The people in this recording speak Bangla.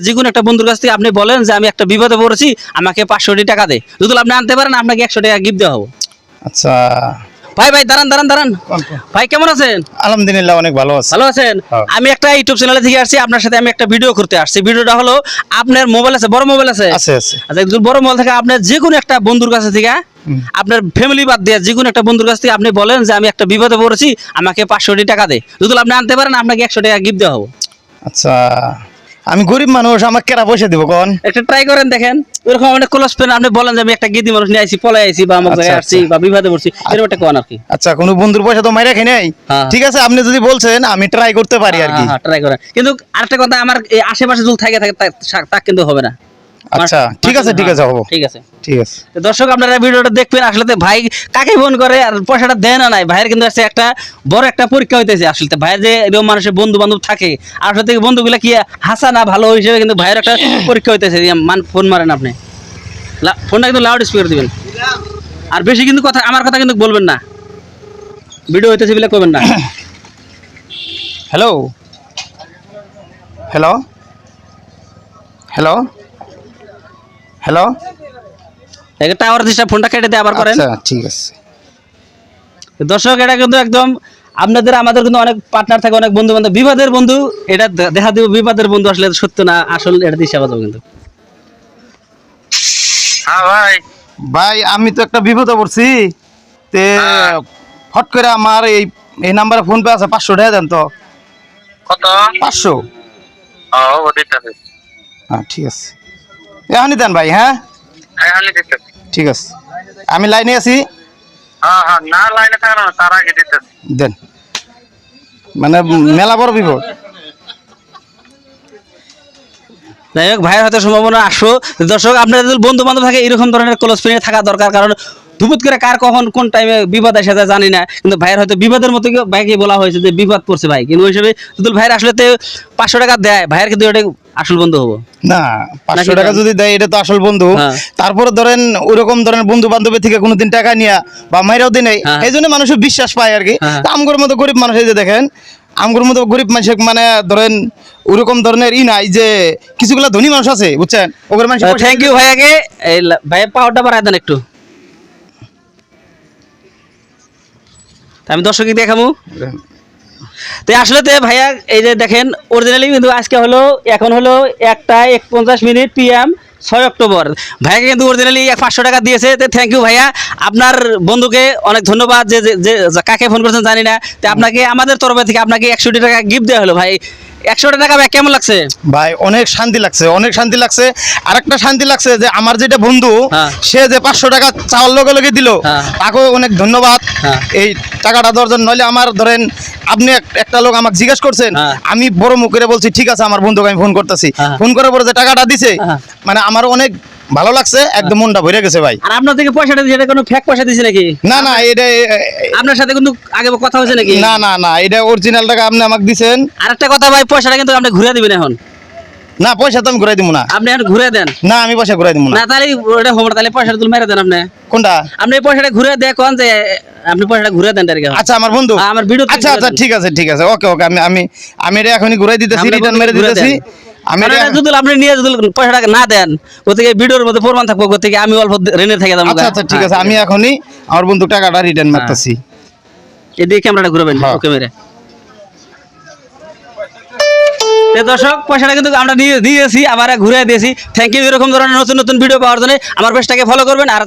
যে কোনো একটা বন্ধুর কাছ থেকে আপনি বলেন যে আমি একটা বিপদে পড়েছি আমাকে পাঁচশো টাকা দে। যদি আপনি আনতে পারেন আপনাকে একশো টাকা গিফট দেওয়া হব। আচ্ছা। ভাই ভাই দাঁড়ান দাঁড়ান দাঁড়ান। ভাই কেমন আছেন? আলহামদুলিল্লাহ অনেক ভালো আছে। ভালো আছেন। আমি একটা ইউটিউব চ্যানেল থেকে আসছি আপনার সাথে আমি একটা ভিডিও করতে আসছি। ভিডিওটা হলো আপনার মোবাইল আছে বড় মোবাইল আছে? আছে আছে। আচ্ছা বড় মোবাইল থেকে আপনার যে কোনো একটা বন্ধুর কাছে থেকে আপনার ফ্যামিলি বাদ দিয়ে যে কোনো একটা বন্ধুর কাছ থেকে আপনি বলেন যে আমি একটা বিপদে পড়েছি আমাকে পাঁচশো টাকা দে। যদি আপনি আনতে পারেন আপনাকে একশো টাকা গিফট দেওয়া হব। আচ্ছা। আমি গরিব মানুষ আমার কেরা পয়সা দিব কোন? একটা ট্রাই করেন দেখেন। ওরকম অনেক ক্লোজ ফ্রেন্ড আপনি বলেন যে আমি একটা গিদি মানুষ নিয়ে আইছি পলাই আইছি বা আমার আচ্ছা, জায়গায় আসছি আচ্ছা। বা বিবাদে পড়ছি এরকম একটা কোন আর কি। আচ্ছা কোনো বন্ধুর পয়সা তো মাই রাখে নেই? হ্যাঁ। ঠিক আছে আপনি যদি বলছেন আমি ট্রাই করতে পারি আর কি। হ্যাঁ ট্রাই করেন। কিন্তু আরেকটা কথা আমার আশেপাশে যদি থাকে থাকে তাক তা কিন্তু হবে না। আচ্ছা ঠিক আছে ঠিক আছে হব। ঠিক আছে। ঠিক আছে। দর্শক আপনারা ভিডিওটা দেখবেন আসলে ভাই কাকে ফোন করে আর পয়সাটা দেয় না নাই? ভাইয়ের কিন্তু আসছে একটা বড় একটা পরীক্ষা হইতেছে। আসলে ভাইয়ের যে এরকম মানুষের বন্ধু বান্ধব থাকে আসলে থেকে বন্ধুগুলা কি হাসা না ভালো হিসেবে কিন্তু ভাইয়ের একটা পরীক্ষা হইতেছে। মান ফোন মারেন আপনি। ফোনটা কিন্তু লাউড স্পিকার দিবেন। আর বেশি কিন্তু কথা আমার কথা কিন্তু বলবেন না। ভিডিও হইতেছে বলে করবেন না। হ্যালো হ্যালো হ্যালো হ্যালো একটা টাওয়ার দিচ্ছে ফোনটা কেটে দিয়ে আবার করেন। আচ্ছা ঠিক আছে। দর্শক এটা কিন্তু একদম আপনাদের আমাদের কিন্তু অনেক পার্টনার থাকে অনেক বন্ধু বান্ধব বিবাদের বন্ধু এটা দেখা দিব বিবাদের বন্ধু আসলে সত্য না আসল এটা দিশা বাজাবো কিন্তু। হ্যাঁ ভাই। ভাই আমি তো একটা বিপদে পড়ছি। তে হ্যাঁ। ফট করে আমার এই এই নাম্বারে ফোন পে আছে পাঁচশো টাকা দেন তো। কত? পাঁচশো। হ্যাঁ ঠিক আছে। এখনই দেন ভাই হ্যাঁ? ঠিক আছে। আমি লাইনে আছি? হ্যাঁ হ্যাঁ না লাইনে থাকে না তার আগে দিতেছে। দেন। মানে মেলা বড় বিপদ। যাই হোক ভাইয়ের হয়তো সম্ভাবনা আসো। দর্শক আপনাদের যদি বন্ধু বান্ধব থাকে এরকম ধরনের ক্লোজ ফ্রেন্ড থাকা দরকার। কারণ ধুপুত করে কার কখন কোন টাইমে বিপদ এসে যায় জানি না। কিন্তু ভাইয়ের হয়তো বিপদের মতো ভাইকে বলা হয়েছে যে বিপদ পড়ছে ভাই। কিন্তু ওই হিসেবে যদি ভাইয়ের আসলে তো পাঁচশো টাকা দেয়। ভাইয়ের কিন্তু ওটা আসল বন্ধু হব? না পাঁচশো টাকা যদি দেয় এটা তো আসল বন্ধু। হ্যাঁ। তারপরে ধরেন ওরকম ধরেন বন্ধু বান্ধবের থেকে কোনোদিন টাকা নিয়া বা মাইরাও দিন হ্যাঁ। এই জন্য মানুষের বিশ্বাস পায় আর কি। হ্যাঁ। আমগোর মতো গরিব মানুষ এই যে দেখেন আমগোর মতো গরিব মানুষ মানে ধরেন ওরকম ধরনের ই নাই যে কিছুগুলা ধনী মানুষ আছে বুঝছেন? ওগুলো মানুষ থ্যাংক ইউ ভাইয়াকে। ভাইয়ের পাওয়ারটা বাড়ায় দেন একটু। তা আমি দর্শককে দেখাবো। তো আসলে তো ভাইয়া, এই যে দেখেন অরিজিনালি কিন্তু আজকে হলো, এখন হলো একটা এক পঞ্চাশ মিনিট পিএম ছয় অক্টোবর। ভাইয়াকে কিন্তু অরিজিনালি এক পাঁচশো টাকা দিয়েছে। তো থ্যাংক ইউ ভাইয়া। আপনার বন্ধুকে অনেক ধন্যবাদ। যে যে- কাকে ফোন করেছেন জানি না। তো আপনাকে, আমাদের তরফে থেকে আপনাকে একশো টাকা গিফট দেওয়া হলো ভাই। একশো টাকা ভাই কেমন লাগছে ভাই অনেক শান্তি লাগছে অনেক শান্তি লাগছে আরেকটা শান্তি লাগছে যে আমার যেটা বন্ধু হ্যাঁ। সে যে পাঁচশো টাকা চাওয়ার লগে লগে দিল তাকে অনেক ধন্যবাদ হ্যাঁ। এই টাকাটা দেওয়ার জন্য নইলে আমার ধরেন আপনি একটা লোক আমাকে জিজ্ঞেস করছেন হ্যাঁ। আমি বড় মুখে করে বলছি ঠিক আছে আমার বন্ধুকে আমি ফোন করতেছি হ্যাঁ। ফোন করার পরে যে টাকাটা দিছে হ্যাঁ। মানে আমার অনেক ভালো লাগছে একদম মনটা ভরে গেছে ভাই। আর আপনার থেকে পয়সাটা দিয়ে কোনো ফেক পয়সা দিয়েছে নাকি? না না এটা আপনার সাথে কিন্তু আগে কথা হয়েছে নাকি? না না না এটা অরিজিনাল টাকা আপনি আমাকে দিছেন। আর একটা কথা ভাই পয়সাটা কিন্তু আপনি ঘুরে দিবেন এখন। না পয়সা তো আমি ঘুরাই দিব না। আপনি এখন ঘুরে দেন। না আমি পয়সা ঘুরাই দিব না। না তাহলে ওটা হোম তাহলে পয়সাটা তুলে মেরে দেন আপনি। কোনটা? আপনি এই পয়সাটা ঘুরে দেয় কোন যে আপনি পয়সাটা ঘুরে দেন ডাইরেক্ট আচ্ছা আমার বন্ধু। আমার ভিডিও আচ্ছা আচ্ছা ঠিক আছে ঠিক আছে। ওকে ওকে আমি আমি আমি এটা এখনই ঘুরাই দিতেছি রিটার্ন মেরে দিতেছি। আমি কারণ এটা এটা যদি আপনি নিয়ে যদি পয়সাটা না দেন ও ভিডিওর মধ্যে প্রমাণ থাকব ও আমি অল্প রেনে থেকে যাব আচ্ছা আচ্ছা ঠিক আছে আমি এখনই আমার বন্ধু টাকাটা রিটার্ন মারতেছি। এদিকে ক্যামেরাটা ঘুরবেন হ্যাঁ। ওকে মেরে। দর্শক পয়সাটা কিন্তু আমরা নিয়ে দিয়েছি আবার ঘুরে দিয়েছি। থ্যাংক ইউ এরকম ধরনের নতুন নতুন ভিডিও পাওয়ার জন্য। আমার পেজটাকে ফলো করবেন আর